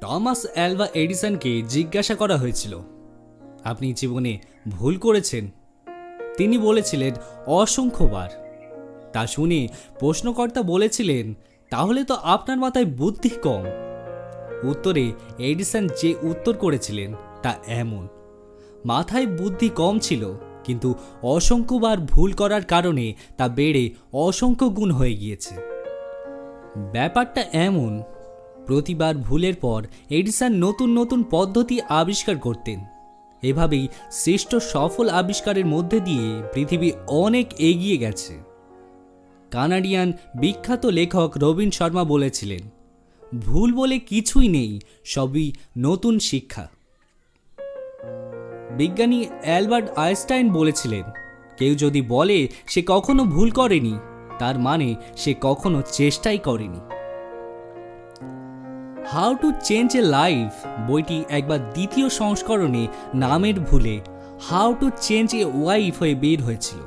Thomas Alva এডিসনকে জিজ্ঞাসা করা হয়েছিল, আপনি জীবনে ভুল করেছেন। তিনি বলেছিলেন, অসংখ্যবার। তা শুনে প্রশ্নকর্তা বলেছিলেন, তাহলে তো আপনার মাথায় বুদ্ধি কম। উত্তরে এডিসন যে উত্তর করেছিলেন তা এমন, মাথায় বুদ্ধি কম ছিল, কিন্তু অসংখ্যবার ভুল করার কারণে তা বেড়ে অসংখ্য গুণ হয়ে গিয়েছে। ব্যাপারটা এমন প্রতিবার ভুলের পর এডিসন নতুন নতুন পদ্ধতি আবিষ্কার করতেন। এভাবেই শ্রেষ্ঠ সফল আবিষ্কারের মধ্যে দিয়ে পৃথিবী অনেক এগিয়ে গেছে। কানাডিয়ান বিখ্যাত লেখক রবীন শর্মা বলেছিলেন, ভুল বলে কিছুই নেই, সবই নতুন শিক্ষা। বিজ্ঞানী অ্যালবার্ট আইনস্টাইন বলেছিলেন, কেউ যদি বলে, সে কখনো ভুল করেনি, তার মানে সে কখনো চেষ্টাই করেনি। How to change a life বইটি একবার দ্বিতীয় সংস্করণে নামের ভুলে how to change a wife হয়ে বের হয়েছিল।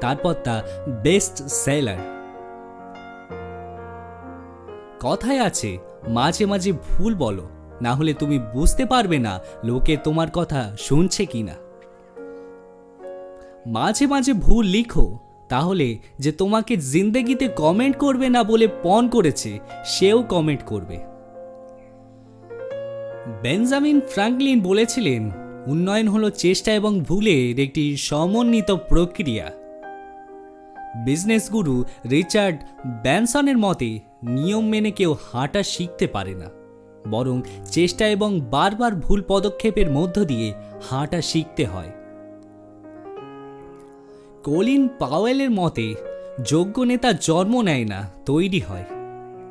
তারপর তা বেস্ট সেলার কথায় আছে, মাঝে মাঝে ভুল বলো, না হলে তুমি বুঝতে পারবে না লোকে তোমার কথা শুনছে কিনা মাঝে মাঝে ভুল লিখো, তাহলে যে তোমাকে জিন্দেগিতে কমেন্ট করবে না বলে পণ করেছে, সেও কমেন্ট করবে। বেঞ্জামিন ফ্রাঙ্কলিন বলেছিলেন, উন্নয়ন হলো চেষ্টা এবং ভুলের একটি সমন্বিত প্রক্রিয়া। বিজনেস গুরু রিচার্ড ব্যানসনের মতে, নিয়ম মেনে কেউ হাঁটা শিখতে পারে না, বরং চেষ্টা এবং বারবার ভুল পদক্ষেপের মধ্য দিয়ে হাঁটা শিখতে হয়। কলিন পাওয়েলের মতে, যোগ্য নেতা জন্ম নেয় না, তৈরি হয়।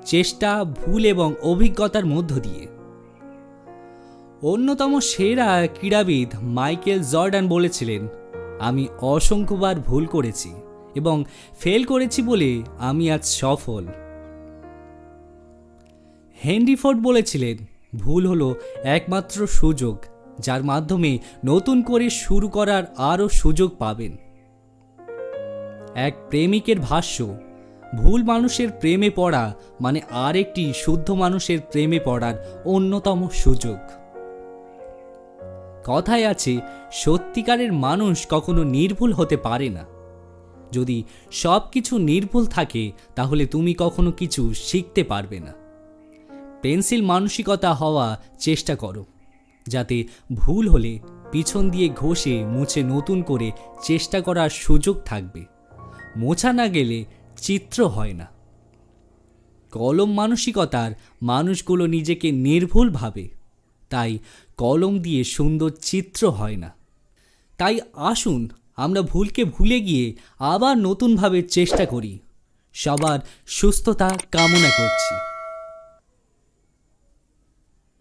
চেষ্টা, ভুল এবং অভিজ্ঞতার মধ্য দিয়ে। অন্যতম সেরা ক্রীড়াবিদ মাইকেল জর্ডান বলেছিলেন, আমি অসংখ্যবার ভুল করেছি এবং ফেল করেছি বলে আমি আজ সফল। হেনরি ফোর্ড বলেছিলেন, ভুল হলো একমাত্র সুযোগ, যার মাধ্যমে নতুন করে শুরু করার আরও সুযোগ পাবেন। এক প্রেমিকের ভাষ্য, ভুল মানুষের প্রেমে পড়া মানে আরেকটি শুদ্ধ মানুষের প্রেমে পড়ার অন্যতম সুযোগ। কথায় আছে, সত্যিকারের মানুষ কখনো নির্ভুল হতে পারে না। যদি সব কিছু নির্ভুল থাকে, তাহলে তুমি কখনো কিছু শিখতে পারবে না। পেন্সিল মানসিকতা হওয়া চেষ্টা করো, যাতে ভুল হলে পিছন দিয়ে ঘষে মুছে নতুন করে চেষ্টা করার সুযোগ থাকবে। মোছা না গেলে চিত্র হয় না। কলম মানসিকতার মানুষগুলো নিজেকে নির্ভুল ভাবে। তাই কলম দিয়ে সুন্দর চিত্র হয় না। তাই আসুন, আমরা ভুলকে ভুলে গিয়ে আবার নতুনভাবে চেষ্টা করি। সবার সুস্থতা কামনা করছি।